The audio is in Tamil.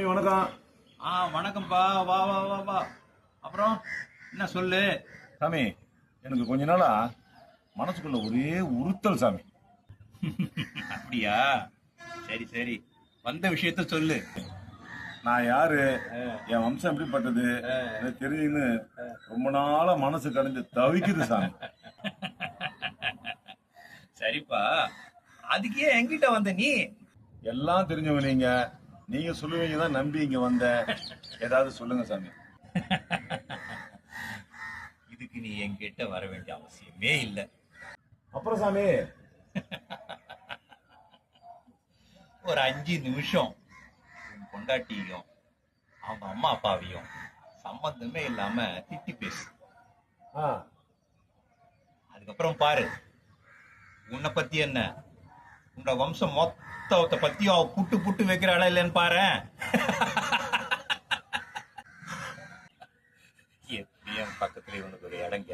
சாமி வணக்கம். ஆ வணக்கம்ப்பா. வா வா வா வா. அப்புறம் என்ன சொல்லு? சாமி எனக்கு கொஞ்ச நாளா மனசுக்குள்ள ஒரே உறுத்தல் சாமி. அப்படியா? சரி சரி. வந்த விஷயத்த சொல்லு. நான் யாரு? என் வம்சம் எப்படிப்பட்டது? எனக்கு தெரியுதுன்னு ரொம்ப நாளா மனசு கடைஞ்சு தவிக்குது சாமி. சரிப்பா. அதுக்கு ஏன் என்கிட்ட வந்த நீ? எல்லாம் தெரிஞ்சவங்க நீங்க. நீங்க சொல்லுவீங்க தான் நம்பி இங்க வந்த. ஏதாவது சொல்லுங்க சாமி. இதுக்கு நீ என்கிட்ட வர வேண்டிய அவசியமே இல்லை. அப்புறம் சாமி. ஒரு அஞ்சு நிமிஷம் உன் பொண்டாட்டியும் அவங்க அம்மா அப்பாவையும் சம்பந்தமே இல்லாம திட்டி பேசு. அதுக்கப்புறம் பாரு உன்னை பத்தி என்ன? உன்னோட வம்சம் மொத்தத்தை பத்தியும் அவ புட்டு புட்டு வைக்கிறாளா இல்லைன்னு பாரு. என் பக்கத்துல உனக்கு ஒரு இடங்க